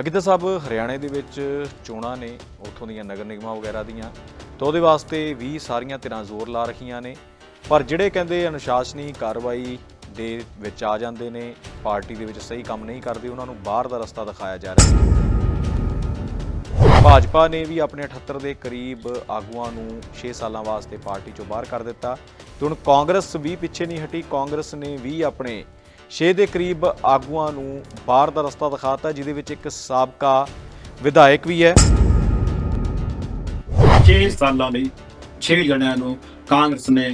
ਅਗਿੱਤਾ ਸਾਹਿਬ, ਹਰਿਆਣੇ ਦੇ ਵਿੱਚ ਚੋਣਾਂ ਨੇ ਉੱਥੋਂ ਦੀਆਂ ਨਗਰ ਨਿਗਮਾਂ ਵਗੈਰਾ ਦੀਆਂ ਤਾਂ ਉਹਦੇ ਵਾਸਤੇ ਵੀ ਸਾਰੀਆਂ ਧਿਰਾਂ ਜ਼ੋਰ ਲਾ ਰਹੀਆਂ ਨੇ। ਪਰ ਜਿਹੜੇ ਕਹਿੰਦੇ ਅਨੁਸ਼ਾਸਨੀ ਕਾਰਵਾਈ ਦੇ ਵਿੱਚ ਆ ਜਾਂਦੇ ਨੇ, ਪਾਰਟੀ ਦੇ ਵਿੱਚ ਸਹੀ ਕੰਮ ਨਹੀਂ ਕਰਦੇ, ਉਹਨਾਂ ਨੂੰ ਬਾਹਰ ਦਾ ਰਸਤਾ ਦਿਖਾਇਆ ਜਾ ਰਿਹਾ ਹੈ। ਭਾਜਪਾ ਨੇ ਵੀ ਆਪਣੇ 78 ਦੇ ਕਰੀਬ ਆਗੂਆਂ ਨੂੰ 6 ਸਾਲਾਂ ਵਾਸਤੇ ਪਾਰਟੀ ਚੋਂ ਬਾਹਰ ਕਰ ਦਿੱਤਾ। ਤੇ ਹੁਣ ਕਾਂਗਰਸ ਵੀ ਪਿੱਛੇ ਨਹੀਂ ਹਟੀ, ਕਾਂਗਰਸ ਨੇ ਵੀ ਆਪਣੇ 6 ਦੇ ਕਰੀਬ ਆਗੂਆਂ ਨੂੰ ਬਾਹਰ ਦਾ ਰਸਤਾ ਦਿਖਾਤਾ ਜਿਹਦੇ ਵਿੱਚ ਇੱਕ ਸਾਬਕਾ ਵਿਧਾਇਕ ਵੀ ਹੈ। 6 ਸਾਲਾਂ ਲਈ 6 ਜਣਿਆਂ ਨੂੰ ਕਾਂਗਰਸ ਨੇ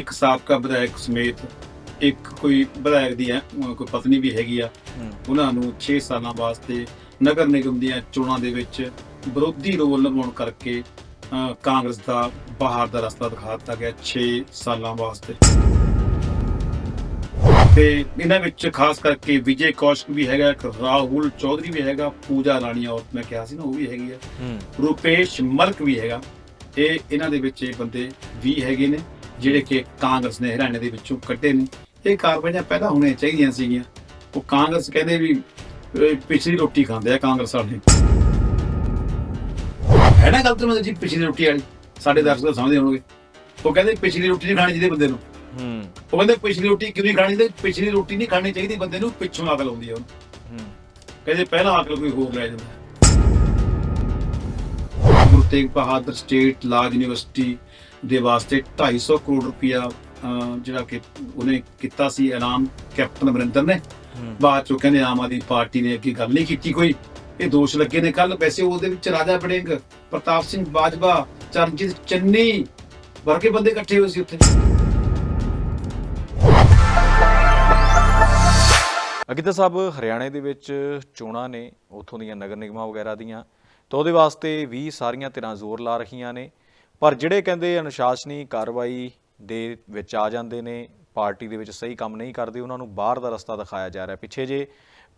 ਇੱਕ ਸਾਬਕਾ ਵਿਧਾਇਕ ਸਮੇਤ ਇੱਕ ਕੋਈ ਵਿਧਾਇਕ ਦੀ ਹੈ, ਕੋਈ ਪਤਨੀ ਵੀ ਹੈਗੀ ਆ ਉਹਨਾਂ ਨੂੰ 6 ਸਾਲਾਂ ਵਾਸਤੇ ਨਗਰ ਨਿਗਮ ਦੀਆਂ ਚੋਣਾਂ ਦੇ ਵਿੱਚ ਵਿਰੋਧੀ ਰੋਲ ਨਿਭਾਉਣ ਕਰਕੇ ਕਾਂਗਰਸ ਦਾ ਬਾਹਰ ਦਾ ਰਸਤਾ ਦਿਖਾ ਦਿੱਤਾ ਗਿਆ 6 ਸਾਲਾਂ ਵਾਸਤੇ। ਤੇ ਇਹਨਾਂ ਵਿੱਚ ਖਾਸ ਕਰਕੇ ਵਿਜੇ ਕੌਸ਼ਕ ਵੀ ਹੈਗਾ ਇੱਕ ਰਾਹੁਲ ਚੌਧਰੀ ਵੀ ਹੈਗਾ ਪੂਜਾ ਰਾਣੀ ਔਰਤ ਮੈਂ ਕਿਹਾ ਸੀ ਨਾ ਉਹ ਵੀ ਹੈਗੀ ਆ। ਰੂਪੇਸ਼ ਮਲਕ ਵੀ ਹੈਗਾ। ਇਹ ਇਹਨਾਂ ਦੇ ਵਿੱਚ ਇਹ ਬੰਦੇ ਵੀ ਹੈਗੇ ਨੇ ਜਿਹੜੇ ਕਿ ਕਾਂਗਰਸ ਨੇ ਹਰਿਆਣੇ ਦੇ ਵਿੱਚੋਂ ਕੱਢੇ ਨੇ। ਇਹ ਕਾਰਵਾਈਆਂ ਪਹਿਲਾਂ ਹੋਣੀਆਂ ਚਾਹੀਦੀਆਂ ਸੀਗੀਆਂ। ਉਹ ਕਾਂਗਰਸ ਕਹਿੰਦੇ ਵੀ ਪਿਛਲੀ ਰੋਟੀ ਖਾਂਦੇ ਆ ਕਾਂਗਰਸ ਵਾਲੇ। ਹੈ ਨਾ ਗਲਤ ਮਤਲਬ ਜੀ ਪਿਛਲੀ ਰੋਟੀ ਵਾਲੀ? ਸਾਡੇ ਦਰਸ਼ਕ ਸਮਝਦੇ ਹੋਣਗੇ। ਉਹ ਕਹਿੰਦੇ ਪਿਛਲੀ ਰੋਟੀ ਨਹੀਂ ਖਾਣੀ ਚਾਹੀਦੀ ਬੰਦੇ ਨੂੰ। ਹੂੰ। ਉਹ ਕਹਿੰਦੇ ਪਿਛਲੀ ਰੋਟੀ ਕਿਉਂ ਨਹੀਂ ਖਾਣੀ ਤੇ ਪਿਛਲੀ ਰੋਟੀ ਨਹੀਂ ਖਾਣੀ ਚਾਹੀਦੀ ਬੰਦੇ ਨੂੰ ਪਿੱਛੋਂ ਅਕਲ ਆਉਂਦੀ ਹੈ ਉਹਨੂੰ। ਹੂੰ। ਕਹਿੰਦੇ ਪਹਿਲਾਂ ਅਕਲ ਕੋਈ ਹੋਰ ਲੈ ਜਾਂਦਾ। Guru Tegh Bahadur state law university ਦੇ ਵਾਸਤੇ 250 ਕਰੋੜ ਰੁਪਇਆ ਜਿਹੜਾ ਕਿ ਉਹਨੇ ਕੀਤਾ ਸੀ ਐਲਾਨ ਕੈਪਟਨ ਅਮਰਿੰਦਰ ਨੇ। ਬਾਅਦ ਚੋਂ ਕਹਿੰਦੇ ਆਮ ਆਦਮੀ ਪਾਰਟੀ ਨੇ ਅੱਗੇ ਗੱਲ ਨਹੀਂ ਕੀਤੀ ਕੋਈ। ਇਹ ਦੋਸ਼ ਲੱਗੇ ਨੇ ਕੱਲ ਵੈਸੇ ਉਹਦੇ ਵਿੱਚ ਰਾਜਾ ਬੜਿੰਗ ਪ੍ਰਤਾਪ ਸਿੰਘ ਬਾਜਵਾ ਚਰਨਜੀਤ ਚੰਨੀ ਵਰਗੇ ਬੰਦੇ ਇਕੱਠੇ ਹੋਏ ਸੀ ਉੱਥੇ। ਅਗਿੱਤਾ ਸਾਹਿਬ, ਹਰਿਆਣੇ ਦੇ ਵਿੱਚ ਚੋਣਾਂ ਨੇ ਉੱਥੋਂ ਦੀਆਂ ਨਗਰ ਨਿਗਮਾਂ ਵਗੈਰਾ ਦੀਆਂ ਤਾਂ ਉਹਦੇ ਵਾਸਤੇ ਵੀ ਸਾਰੀਆਂ ਧਿਰਾਂ ਜ਼ੋਰ ਲਾ ਰਹੀਆਂ ਨੇ। ਪਰ ਜਿਹੜੇ ਕਹਿੰਦੇ ਅਨੁਸ਼ਾਸਨੀ ਕਾਰਵਾਈ ਦੇ ਵਿੱਚ ਆ ਜਾਂਦੇ ਨੇ, ਪਾਰਟੀ ਦੇ ਵਿੱਚ ਸਹੀ ਕੰਮ ਨਹੀਂ ਕਰਦੇ, ਉਹਨਾਂ ਨੂੰ ਬਾਹਰ ਦਾ ਰਸਤਾ ਦਿਖਾਇਆ ਜਾ ਰਿਹਾ। ਪਿੱਛੇ ਜੇ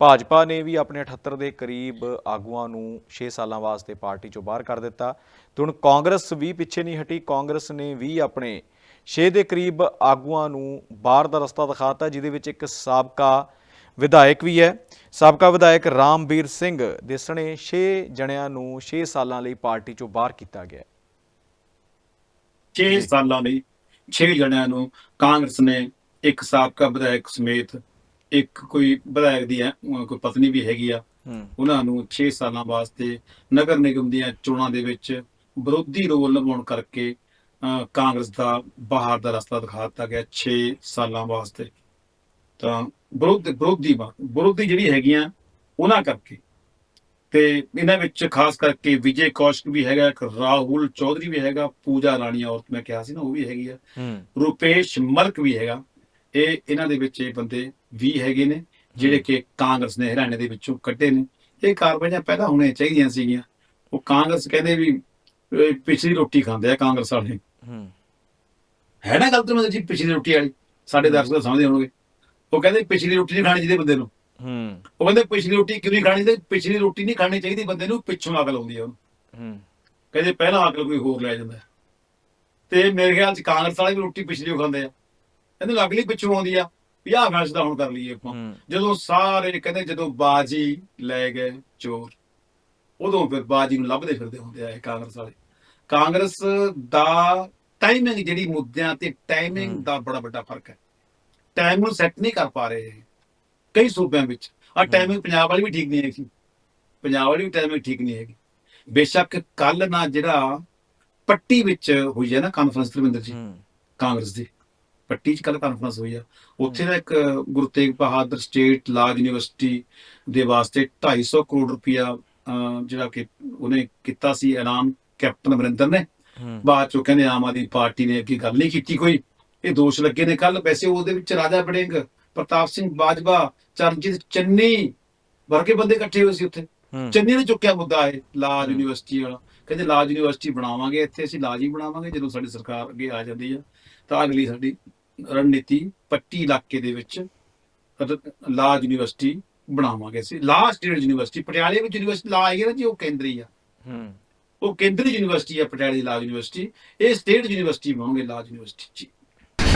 ਭਾਜਪਾ ਨੇ ਵੀ ਆਪਣੇ 78 ਦੇ ਕਰੀਬ ਆਗੂਆਂ ਨੂੰ 6 ਸਾਲਾਂ ਵਾਸਤੇ ਪਾਰਟੀ ਚੋਂ ਬਾਹਰ ਕਰ ਦਿੱਤਾ। ਤੇ ਹੁਣ ਕਾਂਗਰਸ ਵੀ ਪਿੱਛੇ ਨਹੀਂ ਹਟੀ, ਕਾਂਗਰਸ ਨੇ ਵੀ ਆਪਣੇ 6 ਦੇ ਕਰੀਬ ਆਗੂਆਂ ਨੂੰ ਬਾਹਰ ਦਾ ਰਸਤਾ ਦਿਖਾਤਾ ਜਿਹਦੇ ਵਿੱਚ ਇੱਕ ਸਾਬਕਾ ਵਿਧਾਇਕ ਵੀ ਹੈ। ਸਾਬਕਾ ਵਿਧਾਇਕ ਰਾਮਵੀਰ ਸਿੰਘ ਦੇ ਸਣੇ 6 ਜਣਿਆਂ ਨੂੰ 6 ਸਾਲਾਂ ਲਈ ਪਾਰਟੀ ਚੋਂ ਬਾਹਰ ਕੀਤਾ ਗਿਆ 6 ਸਾਲਾਂ ਲਈ 6 ਜਣਿਆਂ ਨੂੰ ਕਾਂਗਰਸ ਨੇ ਇੱਕ ਸਾਬਕਾ ਵਿਧਾਇਕ ਸਮੇਤ ਇੱਕ ਕੋਈ ਵਿਧਾਇਕ ਦੀ ਕੋਈ ਪਤਨੀ ਵੀ ਹੈਗੀ ਆ ਉਹਨਾਂ ਨੂੰ 6 ਸਾਲਾਂ ਵਾਸਤੇ ਨਗਰ ਨਿਗਮ ਦੀਆਂ ਚੋਣਾਂ ਦੇ ਵਿੱਚ ਵਿਰੋਧੀ ਰੋਲ ਨਿਭਾਉਣ ਕਰਕੇ ਕਾਂਗਰਸ ਦਾ ਬਾਹਰ ਦਾ ਰਸਤਾ ਦਿਖਾ ਦਿੱਤਾ ਗਿਆ। 6 ਸਾਲਾਂ ਵਾਸਤੇ ਤਾਂ ਵਿਰੋਧ ਵਿਰੋਧੀ ਵਿਰੋਧੀ ਜਿਹੜੀ ਹੈਗੀਆਂ ਉਹਨਾਂ ਕਰਕੇ। ਤੇ ਇਹਨਾਂ ਵਿੱਚ ਖਾਸ ਕਰਕੇ ਵਿਜੇ ਕੌਸ਼ਕ ਵੀ ਹੈਗਾ ਇੱਕ ਰਾਹੁਲ ਚੌਧਰੀ ਵੀ ਹੈਗਾ ਪੂਜਾ ਰਾਣੀ ਔਰਤ ਮੈਂ ਕਿਹਾ ਸੀ ਨਾ ਉਹ ਵੀ ਹੈਗੀ ਆ। ਰੂਪੇਸ਼ ਮਲਕ ਵੀ ਹੈਗਾ। ਇਹ ਇਹਨਾਂ ਦੇ ਵਿੱਚ ਇਹ ਬੰਦੇ ਵੀ ਹੈਗੇ ਨੇ ਜਿਹੜੇ ਕਿ ਕਾਂਗਰਸ ਨੇ ਹਰਿਆਣੇ ਦੇ ਵਿੱਚੋਂ ਕੱਢੇ ਨੇ। ਇਹ ਕਾਰਵਾਈਆਂ ਪਹਿਲਾਂ ਹੋਣੀਆਂ ਚਾਹੀਦੀਆਂ ਸੀਗੀਆਂ। ਉਹ ਕਾਂਗਰਸ ਕਹਿੰਦੇ ਵੀ ਪਿਛਲੀ ਰੋਟੀ ਖਾਂਦੇ ਆ ਕਾਂਗਰਸ ਵਾਲੇ। ਹੂੰ। ਨਾ ਗਲਤ ਮਤਲਬ ਜੀ ਪਿਛਲੀ ਰੋਟੀ ਵਾਲੀ? ਸਾਡੇ ਦਰਸ਼ਕ ਤਾਂ ਸਮਝਦੇ ਹੋਣਗੇ। ਉਹ ਕਹਿੰਦੇ ਪਿਛਲੀ ਰੋਟੀ ਨਹੀਂ ਖਾਣੀ ਚਾਹੀਦੀ ਬੰਦੇ ਨੂੰ। ਹੂੰ। ਉਹ ਕਹਿੰਦੇ ਪਿਛਲੀ ਰੋਟੀ ਕਿਉਂ ਨਹੀਂ ਖਾਣੀ ਤੇ ਪਿਛਲੀ ਰੋਟੀ ਨਹੀਂ ਖਾਣੀ ਚਾਹੀਦੀ ਬੰਦੇ ਨੂੰ ਪਿੱਛੋਂ ਅਕਲ ਆਉਂਦੀ ਹੈ ਉਹਨੂੰ। ਹੂੰ। ਕਹਿੰਦੇ ਪਹਿਲਾਂ ਅਕਲ ਕੋਈ ਹੋਰ ਲੈ ਜਾਂਦਾ। ਤੇ ਮੇਰੇ ਖਿਆਲ ਚ ਕਾਂਗਰਸ ਵਾਲੇ ਵੀ ਰੋਟੀ ਪਿਛਲੀ ਖਾਂਦੇ ਆ। ਇਹਨੂੰ ਅਗਲੀ ਪਿੱਛੋਂ ਆਉਂਦੀ ਆ। ਵੀ ਆਹ ਫੈਸਲਾ ਹੁਣ ਕਰ ਲਈਏ ਆਪਾਂ। ਜਦੋਂ ਸਾਰੇ ਕਹਿੰਦੇ ਜਦੋਂ ਬਾਜੀ ਲੈ ਗਏ ਚੋਰ ਉਦੋਂ ਫਿਰ ਬਾਜੀ ਨੂੰ ਲੱਭਦੇ ਫਿਰਦੇ ਹੁੰਦੇ ਆ ਇਹ ਕਾਂਗਰਸ ਵਾਲੇ। ਕਾਂਗਰਸ ਦਾ ਟਾਈਮਿੰਗ ਜਿਹੜੀ ਮੁੱਦਿਆਂ ਤੇ ਟਾਈਮਿੰਗ। ਦਾ ਬੜਾ ਵੱਡਾ ਫ਼ਰਕ ਹੈ। ਟਾਈਮ ਨੂੰ ਸੈੱਟ ਨਹੀਂ ਕਰ ਪਾ ਰਹੇ। ਕਈ ਸੂਬਿਆਂ ਵਿੱਚ। ਆ ਟਾਈਮਿੰਗ ਪੰਜਾਬ ਵਾਲੀ ਵੀ ਠੀਕ ਨਹੀਂ ਹੈਗੀ। ਪੰਜਾਬ ਵਾਲੀ ਵੀ ਟਾਈਮਿੰਗ ਠੀਕ ਨਹੀਂ ਹੈਗੀ। ਬੇਸ਼ੱਕ ਕੱਲ ਨਾ ਜਿਹੜਾ ਪੱਟੀ ਵਿੱਚ ਹੋਈ ਹੈ ਨਾ ਕਾਨਫਰੰਸ ਧਰਮਿੰਦਰ ਜੀ ਕਾਂਗਰਸ ਦੀ। ਪੱਟੀ 'ਚ ਕੱਲ ਕਾਨਫਰੰਸ ਹੋਈ ਆ। ਉੱਥੇ ਦਾ ਇੱਕ Guru Tegh Bahadur state law university ਦੇ ਵਾਸਤੇ 250 ਕਰੋੜ ਰੁਪਇਆ ਜਿਹੜਾ ਕਿ ਉਹਨੇ ਕੀਤਾ ਸੀ ਐਲਾਨ ਕੈਪਟਨ ਅਮਰਿੰਦਰ ਨੇ। ਬਾਅਦ ਚੋਂ ਕਹਿੰਦੇ ਆਮ ਆਦਮੀ ਪਾਰਟੀ ਨੇ ਅੱਗੇ ਗੱਲ ਨਹੀਂ ਕੀਤੀ ਕੋਈ। ਇਹ ਦੋਸ਼ ਲੱਗੇ ਨੇ ਕੱਲ ਵੈਸੇ ਉਹਦੇ ਵਿੱਚ ਰਾਜਾ ਬੜਿੰਗ ਪ੍ਰਤਾਪ ਸਿੰਘ ਬਾਜਵਾ ਚਰਨਜੀਤ ਚੰਨੀ ਵਰਗੇ ਬੰਦੇ ਇਕੱਠੇ ਹੋਏ ਸੀ ਉੱਥੇ। ਚੰਨੀ ਨੇ ਚੁੱਕਿਆ ਮੁੱਦਾ ਇਹ ਲਾਜ। ਯੂਨੀਵਰਸਿਟੀ ਵਾਲਾ। ਕਹਿੰਦੇ ਲਾਜ ਯੂਨੀਵਰਸਿਟੀ ਬਣਾਵਾਂਗੇ ਇੱਥੇ ਅਸੀਂ ਲਾਜ ਹੀ ਬਣਾਵਾਂਗੇ ਜਦੋਂ ਸਾਡੀ ਸਰਕਾਰ ਅੱਗੇ ਆ ਜਾਂਦੀ ਆ। ਤਾਂ ਅਗਲੀ ਸਾਡੀ ਰਣਨੀਤੀ ਪੱਟੀ ਇਲਾਕੇ ਦੇ ਵਿੱਚ ਲਾਜ ਯੂਨੀਵਰਸਿਟੀ ਬਣਾਵਾਂਗੇ ਅਸੀਂ। ਲਾਸਟ ਸਟੇਟ ਯੂਨੀਵਰਸਿਟੀ ਪਟਿਆਲੇ ਵਿੱਚ ਯੂਨੀਵਰਸਿਟੀ ਲਾ ਆਈ ਨਾ ਜੀ ਉਹ ਕੇਂਦਰੀ ਆ। ਹੂੰ। ਉਹ ਕੇਂਦਰੀ ਯੂਨੀਵਰਸਿਟੀ ਆ ਪਟਿਆਲੇ ਦੀ ਲਾਜ ਯੂਨੀਵਰਸਿਟੀ। ਇਹ ਸਟੇਟ ਯੂਨੀਵਰਸਿਟੀ ਬਣਾਉਣਗੇ ਲਾਜ ਯੂਨੀਵਰਸਿਟੀ ਜੀ